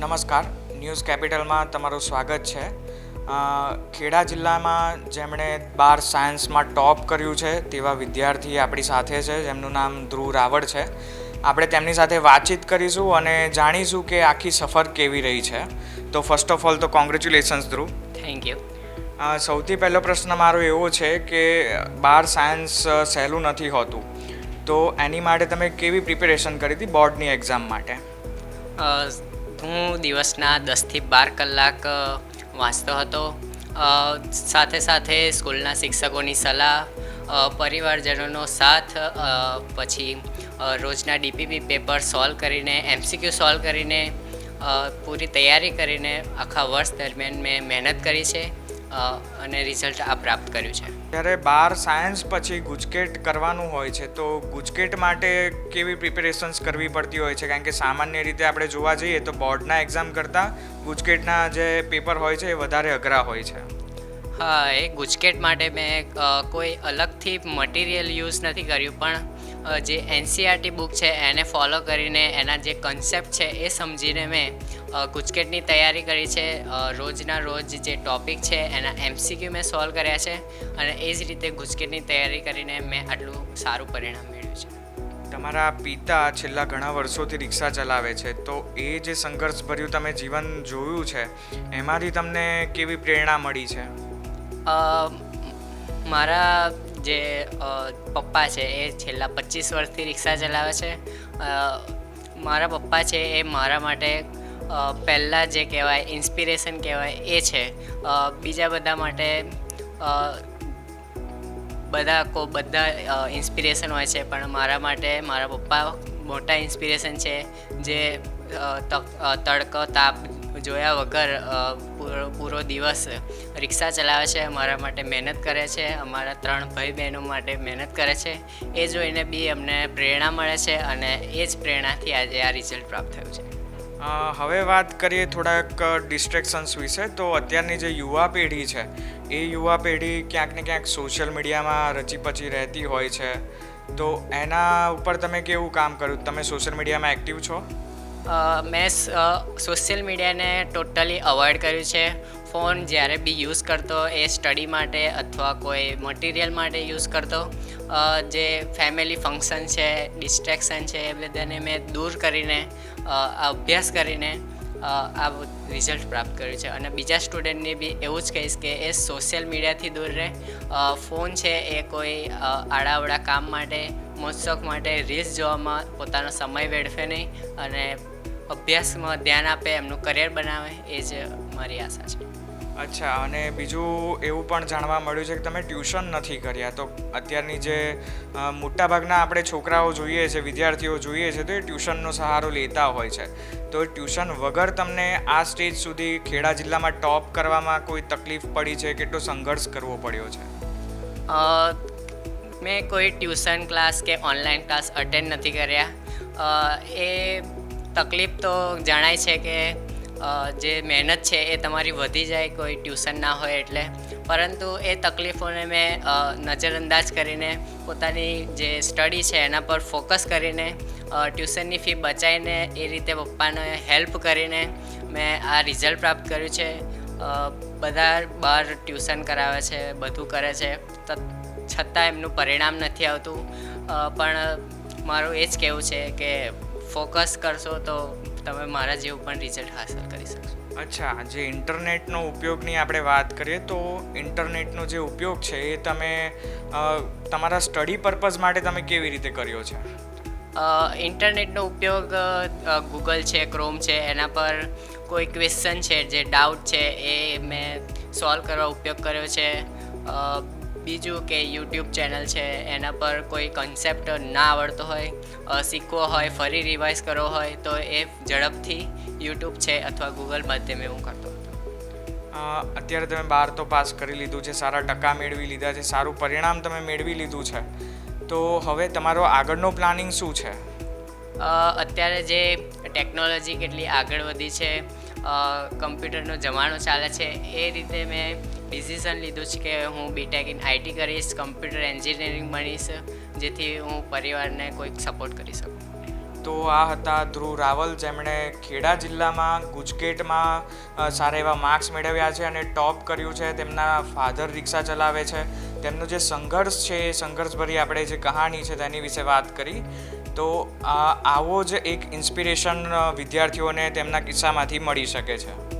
નમસ્કાર. ન્યૂઝ કેપિટલમાં તમારું સ્વાગત છે. ખેડા જિલ્લામાં જેમણે બાર સાયન્સમાં ટોપ કર્યું છે તેવા વિદ્યાર્થી આપણી સાથે છે જેમનું નામ ધ્રુવ રાવળ છે. આપણે તેમની સાથે વાતચીત કરીશું અને જાણીશું કે આખી સફર કેવી રહી છે. તો ફર્સ્ટ ઓફ ઓલ તો કોંગ્રેચ્યુલેશન્સ ધ્રુવ. થેન્ક યુ સૌથી પહેલો પ્રશ્ન મારો એવો છે કે બાર સાયન્સ સહેલું નથી હોતું. તો એની માટે તમે કેવી પ્રિપેરેશન કરી હતી બોર્ડની એક્ઝામ માટે? હું દિવસના દસથી બાર કલાક વાંચતો હતો. સાથે સાથે સ્કૂલના શિક્ષકોની સલાહ પરિવારજનોનો સાથ પછી રોજના ડીપીપી પેપર સોલ્વ કરીને, એમસીક્યુ સોલ્વ કરીને પૂરી તૈયારી કરીને આખા વર્ષ દરમિયાન મેં મહેનત કરી છે. અને રિઝલ્ટ આ પ્રાપ્ત કર્યું છે. જ્યારે બાર સાયન્સ પછી ગુજકેટ કરવાનું હોય છે તો ગુજકેટ માટે કેવી પ્રિપેરેશન્સ કરવી પડતી હોય છે? કારણ કે સામાન્ય રીતે આપણે જોવા જઈએ તો બોર્ડના એક્ઝામ કરતાં ગુજકેટના જે પેપર હોય છે એ વધારે અઘરા હોય છે. હા એ ગુજકેટ માટે મેં કોઈ અલગથી મટીરિયલ યુઝ નથી કર્યું પણ જે એનસીઆરટી બુક છે એને ફોલો કરીને એના જે કન્સેપ્ટ છે એ સમજીને મેં ગુજકેટની તૈયારી કરી છે. રોજના રોજ જે ટોપિક છે એના એમસીક્યુ મેં સોલ્વ કર્યા છે અને એ જ રીતે ગુજકેટની તૈયારી કરીને મેં આટલું સારું પરિણામ મેળવ્યું છે. તમારા પિતા છેલ્લા ઘણા વર્ષોથી રિક્ષા ચલાવે છે તો એ જે સંઘર્ષભર્યું તમે જીવન જોયું છે એમાંથી તમને કેવી પ્રેરણા મળી છે? મારા જે પપ્પા છે એ છેલ્લા પચીસ વર્ષથી રિક્ષા ચલાવે છે. મારા પપ્પા છે એ મારા માટે પહેલાં જે કહેવાય ઇન્સ્પિરેશન કહેવાય એ છે. બીજા બધા માટે બધા કો, બધા ઇન્સ્પિરેશન હોય છે. પણ મારા માટે, મારા પપ્પા મોટા ઇન્સ્પિરેશન છે. જે તડકો, તાપ જોયા વગર પૂરો દિવસ રિક્ષા ચલાવે છે અમારા માટે મહેનત કરે છે, અમારા ત્રણ ભાઈ બહેનો માટે મહેનત કરે છે. એ જોઈને બી અમને પ્રેરણા મળે છે અને એ જ પ્રેરણાથી આજે આ રિઝલ્ટ પ્રાપ્ત થયું છે. હવે વાત કરીએ થોડાક ડિસ્ટ્રેક્શન્સ વિશે, તો અત્યારની જે યુવા પેઢી છે, એ યુવા પેઢી ક્યાંક ને ક્યાંક સોશિયલ મીડિયામાં રચીપચી રહેતી હોય છે. તો એના ઉપર તમે કેવું કામ કર્યું? તમે સોશિયલ મીડિયામાં એક્ટિવ છો? મેં સોશિયલ મીડિયાને ટોટલી અવોઇડ કર્યું છે. ફોન જ્યારે બી યુઝ કરતો, એ સ્ટડી માટે અથવા કોઈ મટીરિયલ માટે યુઝ કરતો જે ફેમિલી ફંક્શન છે, ડિસ્ટ્રેક્શન છે, એ બધાને મેં દૂર કરીને અભ્યાસ કરીને આ રિઝલ્ટ પ્રાપ્ત કર્યું છે. અને બીજા સ્ટુડન્ટને બી એવું જ કહીશ કે એ સોશિયલ મીડિયાથી દૂર રહે. ફોન છે એ કોઈ આડાવડા કામ માટે મોજશોખ માટે રીલ્સ જોવામાં પોતાનો સમય વેડફે નહીં અને અભ્યાસમાં ધ્યાન આપે એમનું કરિયર બનાવે એ જ મારી આશા છે. અચ્છા અને બીજું એવું પણ જાણવા મળ્યું છે કે તમે ટ્યુશન નથી કર્યા. તો અત્યારની જે મોટાભાગના આપણે છોકરાઓ જોઈએ છે વિદ્યાર્થીઓ જોઈએ છે તો એ ટ્યુશનનો સહારો લેતા હોય છે. તો ટ્યુશન વગર તમને આ સ્ટેજ સુધી ખેડા જિલ્લામાં ટોપ કરવામાં કોઈ તકલીફ પડી છે? કેટલો સંઘર્ષ કરવો પડ્યો છે? મેં કોઈ ટ્યુશન ક્લાસ કે ઓનલાઈન ક્લાસ અટેન્ડ નથી કર્યા. એ તકલીફ તો જણાય છે કે જે મહેનત છે એ તમારી વધી જાય, કોઈ ટ્યુશન ના હોય એટલે. પરંતુ એ તકલીફોને મેં નજરઅંદાજ કરીને પોતાની જે સ્ટડી છે એના પર ફોકસ કરીને ટ્યુશનની ફી બચાવીને એ રીતે પપ્પાને હેલ્પ કરીને મેં આ રિઝલ્ટ પ્રાપ્ત કર્યું છે. બધા બહાર ટ્યુશન કરાવે છે, બધું કરે છે. છતાં એમનું પરિણામ નથી આવતું. પણ મારું એ જ કહેવું છે કે ફોકસ કરશો તો તમે મારા જેવું પણ રિઝલ્ટ હાંસલ કરી શકશો. અચ્છા જે ઇન્ટરનેટનો ઉપયોગની આપણે વાત કરીએ તો ઇન્ટરનેટનો જે ઉપયોગ છે એ તમે તમારા સ્ટડી પર્પઝ માટે તમે કેવી રીતે કર્યો છે? ઇન્ટરનેટનો ઉપયોગ ગૂગલ છે ક્રોમ છે એના પર કોઈ ક્વેશ્ચન છે જે ડાઉટ છે એ મેં સોલ્વ કરવા ઉપયોગ કર્યો છે. બીજું કે યુટ્યુબ ચેનલ છે એના પર કોઈ કન્સેપ્ટ ના આવડતો હોય શીખવો હોય ફરી રિવાઇઝ કરવો હોય તો એ ઝડપથી યુટ્યુબ છે અથવા ગૂગલ માધ્યમે હું કરતો હતો. અત્યારે તમે બાર તો પાસ કરી લીધું છે સારા ટકા મેળવી લીધા છે સારું પરિણામ તમે મેળવી લીધું છે. તો હવે તમારો આગળનો પ્લાનિંગ શું છે? અત્યારે જે ટેકનોલોજી કેટલી આગળ વધી છે કમ્પ્યુટરનો જમાનો ચાલે છે એ રીતે મેં ડિસિઝન લીધું છે કે હું બીટેક ઇન આઈટી કરીશ કમ્પ્યુટર એન્જિનિયરિંગ બનીશ, જેથી હું પરિવારને કોઈક સપોર્ટ કરી શકું. તો આ હતા ધ્રુવ રાવલ, જેમણે ખેડા જિલ્લામાં, ગુજકેટમાં સારા એવા માર્ક્સ મેળવ્યા છે અને ટોપ કર્યું છે. તેમના ફાધર રિક્ષા ચલાવે છે. તેમનો જે સંઘર્ષ છે, એ સંઘર્ષભરી આપણે જે કહાણી છે તેની વિશે વાત કરી. તો આવો જ એક ઇન્સ્પિરેશન વિદ્યાર્થીઓને તેમના કિસ્સામાંથી મળી શકે છે.